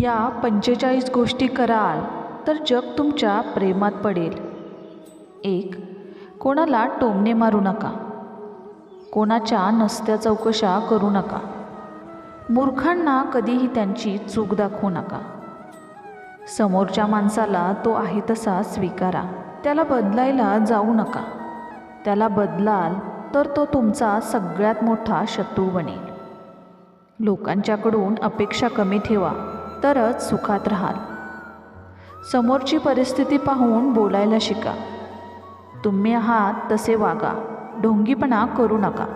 या पंचेचाळीस गोष्टी कराल तर जग तुमच्या प्रेमात पडेल. एक कोणाला टोमणे मारू नका. कोणाच्या नसत्या चौकशा करू नका. मूर्खांना कधीही त्यांची चूक दाखवू नका. समोरच्या माणसाला तो आहे तसा स्वीकारा. त्याला बदलायला जाऊ नका. त्याला बदलाल तर तो तुमचा सगळ्यात मोठा शत्रू बनेल. लोकांच्याकडून अपेक्षा कमी ठेवा. तरच सुखात राहाल. समोरची परिस्थिती पाहून बोलायला शिका. तुम्ही आहात तसे वागा. ढोंगीपणा करू नका.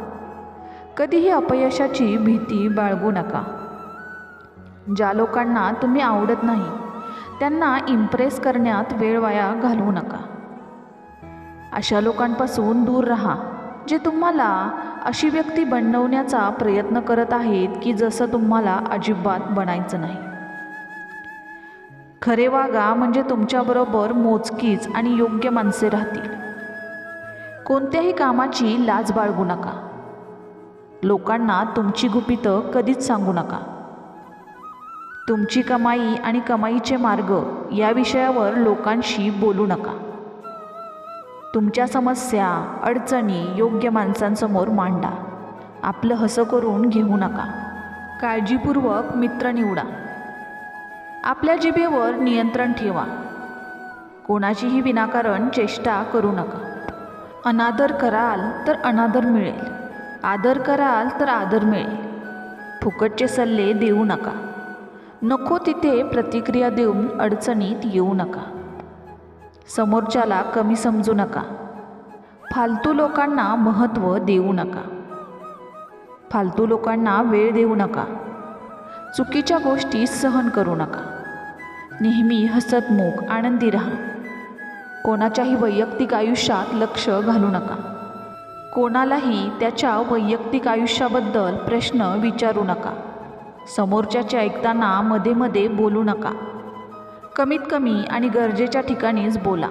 कधीही अपयशाची भीती बाळगू नका. ज्या लोकांना तुम्ही आवडत नाही त्यांना इम्प्रेस करण्यात वेळ वाया घालवू नका. अशा लोकांपासून दूर राहा जे तुम्हाला अशी व्यक्ती बनवण्याचा प्रयत्न करत आहेत की जसं तुम्हाला अजिबात बनायचं नाही. खरे वागा म्हणजे तुमच्याबरोबर मोजकीच आणि योग्य माणसे राहतील. कोणत्याही कामाची लाज बाळगू नका. लोकांना तुमची गुपितं कधीच सांगू नका. तुमची कमाई आणि कमाईचे मार्ग या विषयावर लोकांशी बोलू नका. तुमच्या समस्या अडचणी योग्य माणसांसमोर मांडा. आपलं हसं करून घेऊ नका. काळजीपूर्वक मित्र निवडा. आपल्या जिभेवर नियंत्रण ठेवा. कोणाचीही विनाकारण चेष्टा करू नका. अनादर कराल तर अनादर मिळेल. आदर कराल तर आदर मिळेल. फुकटचे सल्ले देऊ नका. नको तिथे प्रतिक्रिया देऊन अडचणीत येऊ नका. समोरच्याला कमी समजू नका. फालतू लोकांना महत्त्व देऊ नका. फालतू लोकांना वेळ देऊ नका. चुकीच्या गोष्टी सहन करू नका. नेहमी हसतमुख आनंदी राहा. कोणाच्याही वैयक्तिक आयुष्यात लक्ष घालू नका. कोणालाही त्याच्या वैयक्तिक आयुष्याबद्दल प्रश्न विचारू नका. समोरच्याचे ऐकताना मध्ये मध्ये बोलू नका. कमीत कमी आणि गरजेच्या ठिकाणीच बोला.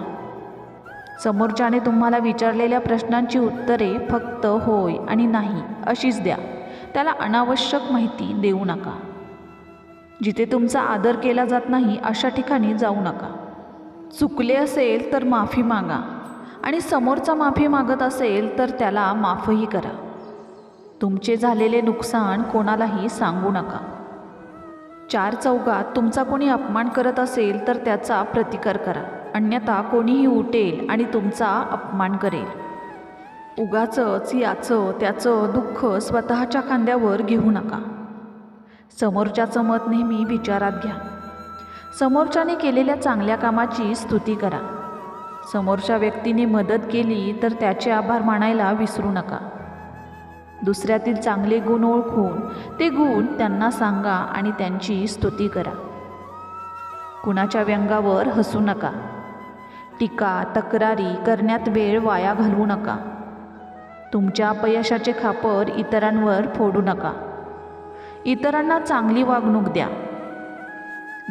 समोरच्याने तुम्हाला विचारलेल्या प्रश्नांची उत्तरे फक्त होय आणि नाही अशीच द्या. त्याला अनावश्यक माहिती देऊ नका. जिथे तुमचा आदर केला जात नाही अशा ठिकाणी जाऊ नका. चुकले असेल तर माफी मागा आणि समोरचा माफी मागत असेल तर त्याला माफही करा. तुमचे झालेले नुकसान कोणालाही सांगू नका. चार चौघात तुमचा कोणी अपमान करत असेल तर त्याचा प्रतिकार करा. अन्यथा कोणीही उठेल आणि तुमचा अपमान करेल. उगाचंच याचं त्याचं दुःख स्वतःच्या खांद्यावर घेऊ नका. समोरच्याचं मत नेहमी विचारात घ्या. समोरच्याने केलेल्या चांगल्या कामाची स्तुती करा. समोरच्या व्यक्तीने मदत केली तर त्याचे आभार मानायला विसरू नका. दुसऱ्यातील चांगले गुण ओळखून ते गुण त्यांना सांगा आणि त्यांची स्तुती करा. कुणाच्या व्यंगावर हसू नका. टीका तक्रारी करण्यात वेळ वाया घालवू नका. तुमच्या अपयशाचे खापर इतरांवर फोडू नका. इतरांना चांगली वागणूक द्या.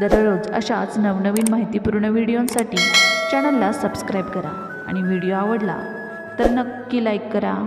दररोज अशाच नवनवीन माहितीपूर्ण व्हिडिओंसाठी चॅनलला सबस्क्राईब करा आणि व्हिडिओ आवडला तर नक्की लाईक करा.